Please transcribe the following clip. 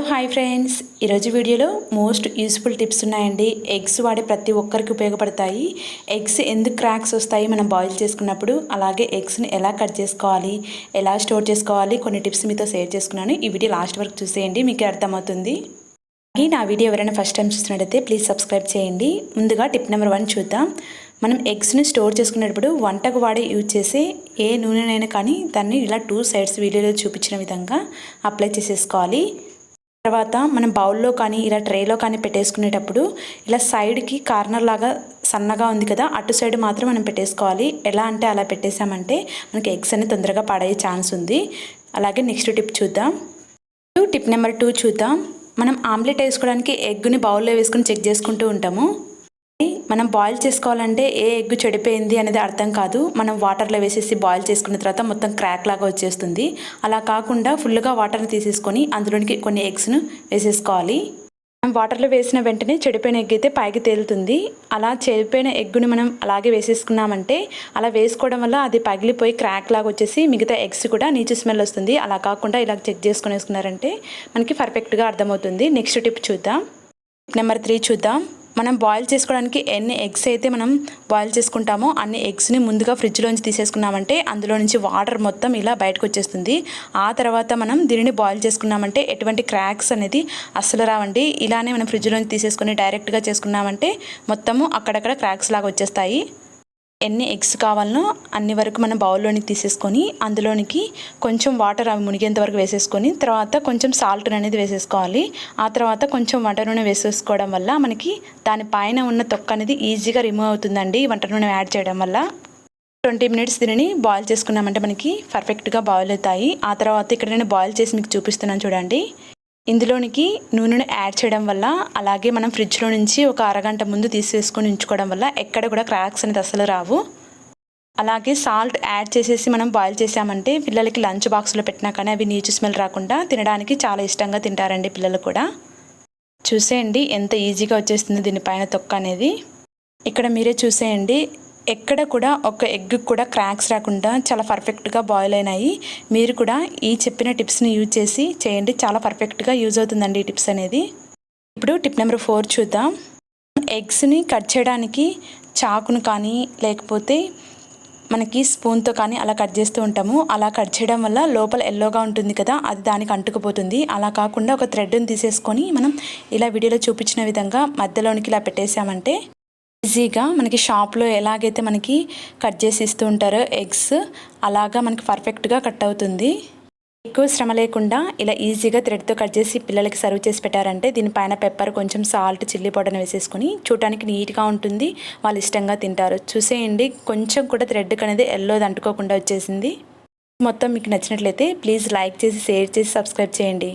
Hello hi friends. ఈరోజు వీడియోలో most useful tips ఉన్నాయండి. ఎగ్స్ వాడే ప్రతి ఒక్కరికి ఉపయోగపడతాయి. ఎగ్స్ ఎందుకు క్రాక్స్ వస్తాయి మనం బాయిల్ చేసుకున్నప్పుడు? అలాగే ఎగ్స్ని ఎలా కట్ చేసుకోవాలి? ఎలా స్టోర్ చేసుకోవాలి? కొన్ని టిప్స్ మీతో షేర్ చేసుకున్నాను. ఈ వీడియో లాస్ట్ వరకు చూసేయండి మీకు అర్థమవుతుంది. అలాగే నా వీడియో ఎవరైనా ఫస్ట్ టైం చూస్తున్నట్టయితే ప్లీజ్ సబ్స్క్రైబ్ చేయండి. ముందుగా టిప్ నెంబర్ వన్ చూద్దాం. మనం ఎగ్స్ని స్టోర్ చేసుకునేటప్పుడు వంటకు వాడే యూజ్ చేసే ఏ నూనెనైనా కానీ దాన్ని ఇలా టూ సైడ్స్ వీడియోలో చూపించిన విధంగా అప్లై చేసేసుకోవాలి. తర్వాత మనం బౌల్లో కానీ ఇలా ట్రేలో కానీ పెట్టేసుకునేటప్పుడు ఇలా సైడ్కి కార్నర్ లాగా సన్నగా ఉంది కదా అటు సైడ్ మాత్రం మనం పెట్టేసుకోవాలి. ఎలా అంటే అలా పెట్టేసామంటే మనకి ఎగ్స్ అనేది తొందరగా పాడయ్యే ఛాన్స్ ఉంది. అలాగే నెక్స్ట్ టిప్ చూద్దాం. టిప్ నెంబర్ టూ చూద్దాం. మనం ఆమ్లెట్ వేసుకోవడానికి ఎగ్ని బౌల్లో వేసుకొని చెక్ చేసుకుంటూ ఉంటాము. మనం బాయిల్ చేసుకోవాలంటే ఏ ఎగ్ చెడిపోయింది అనేది అర్థం కాదు. మనం వాటర్లో వేసేసి బాయిల్ చేసుకున్న తర్వాత మొత్తం క్రాక్ లాగా వచ్చేస్తుంది. అలా కాకుండా ఫుల్గా వాటర్ని తీసేసుకొని అందులోనికి కొన్ని ఎగ్స్ను వేసేసుకోవాలి. మనం వాటర్లో వేసిన వెంటనే చెడిపోయిన ఎగ్ అయితే పైకి తేలుతుంది. అలా చెడిపోయిన ఎగ్గుని మనం అలాగే వేసేసుకున్నామంటే అలా వేసుకోవడం వల్ల అది పగిలిపోయి క్రాక్ లాగా వచ్చేసి మిగతా ఎగ్స్ కూడా నీచు స్మెల్ వస్తుంది. అలా కాకుండా ఇలా చెక్ చేసుకుని వేసుకున్నారంటే మనకి పర్ఫెక్ట్గా అర్థమవుతుంది. నెక్స్ట్ టిప్ చూద్దాం. నెంబర్ త్రీ చూద్దాం. మనం బాయిల్ చేసుకోవడానికి ఎన్ని ఎగ్స్ అయితే మనం బాయిల్ చేసుకుంటామో అన్ని ఎగ్స్ని ముందుగా ఫ్రిడ్జ్లోంచి తీసేసుకున్నామంటే అందులో నుంచి వాటర్ మొత్తం ఇలా బయటకు వచ్చేస్తుంది. ఆ తర్వాత మనం దీనిని బాయిల్ చేసుకున్నామంటే ఎటువంటి క్రాక్స్ అనేది అస్సలు రావండి. ఇలానే మనం ఫ్రిడ్జ్లోంచి తీసేసుకొని డైరెక్ట్గా చేసుకున్నామంటే మొత్తము అక్కడక్కడ క్రాక్స్ లాగా వచ్చేస్తాయి. ఎన్ని ఎగ్స్ కావాలనో అన్ని వరకు మనం బౌల్లోనికి తీసేసుకొని అందులోనికి కొంచెం వాటర్ అవి మునిగేంత వరకు వేసేసుకొని తర్వాత కొంచెం సాల్ట్ అనేది వేసేసుకోవాలి. ఆ తర్వాత కొంచెం వంట నూనె వేసేసుకోవడం వల్ల మనకి దాని పైన ఉన్న తొక్క అనేది ఈజీగా రిమూవ్ అవుతుందండి వంట నూనె యాడ్ చేయడం వల్ల. ట్వంటీ మినిట్స్ దీనిని బాయిల్ చేసుకున్నామంటే మనకి పర్ఫెక్ట్గా బాయిల్ అవుతాయి. ఆ తర్వాత ఇక్కడ నేను బాయిల్ చేసి మీకు చూపిస్తున్నాను చూడండి. ఇందులోనికి నూనెను యాడ్ చేయడం వల్ల అలాగే మనం ఫ్రిడ్జ్లో నుంచి ఒక అరగంట ముందు తీసేసుకొని ఉంచుకోవడం వల్ల ఎక్కడ కూడా క్రాక్స్ అనేది అసలు రావు. అలాగే సాల్ట్ యాడ్ చేసేసి మనం బాయిల్ చేసామంటే పిల్లలకి లంచ్ బాక్స్లో పెట్టినా కానీ అవి నీచు స్మెల్ రాకుండా తినడానికి చాలా ఇష్టంగా తింటారండి పిల్లలు కూడా. చూసేయండి ఎంత ఈజీగా వచ్చేస్తుంది దీనిపైన తొక్క అనేది. ఇక్కడ మీరే చూసేయండి ఎక్కడ కూడా ఒక ఎగ్ కూడా క్రాక్స్ రాకుండా చాలా పర్ఫెక్ట్గా బాయిల్ అయినాయి. మీరు కూడా ఈ చెప్పిన టిప్స్ని యూజ్ చేసి చేయండి. చాలా పర్ఫెక్ట్గా యూజ్ అవుతుందండి ఈ టిప్స్ అనేది. ఇప్పుడు టిప్ నెంబర్ ఫోర్ చూద్దాం. ఎగ్స్ని కట్ చేయడానికి చాకును కానీ లేకపోతే మనకి స్పూన్తో కానీ అలా కట్ చేస్తూ ఉంటాము. అలా కట్ చేయడం వల్ల లోపల ఎల్లోగా ఉంటుంది కదా అది దానికి అంటుకుపోతుంది. అలా కాకుండా ఒక థ్రెడ్ని తీసేసుకొని మనం ఇలా వీడియోలో చూపించిన విధంగా మధ్యలోనికి ఇలా పెట్టేసామంటే ఈజీగా మనకి షాప్లో ఎలాగైతే మనకి కట్ చేసి ఇస్తూ ఉంటారో ఎగ్స్ అలాగా మనకి పర్ఫెక్ట్గా కట్ అవుతుంది. ఎక్కువ శ్రమ లేకుండా ఇలా ఈజీగా థ్రెడ్తో కట్ చేసి పిల్లలకి సర్వ్ చేసి పెట్టారంటే దీనిపైన పెప్పర్ కొంచెం సాల్ట్ చిల్లీ పౌడర్ వేసేసుకొని చూడటానికి నీట్గా ఉంటుంది. వాళ్ళు ఇష్టంగా తింటారు. చూసేయండి. కొంచెం కూడా థ్రెడ్ అనేది ఎల్లోది అంటుకోకుండా వచ్చేసింది. మొత్తం మీకు నచ్చినట్లయితే ప్లీజ్ లైక్ చేసి షేర్ చేసి సబ్స్క్రైబ్ చేయండి.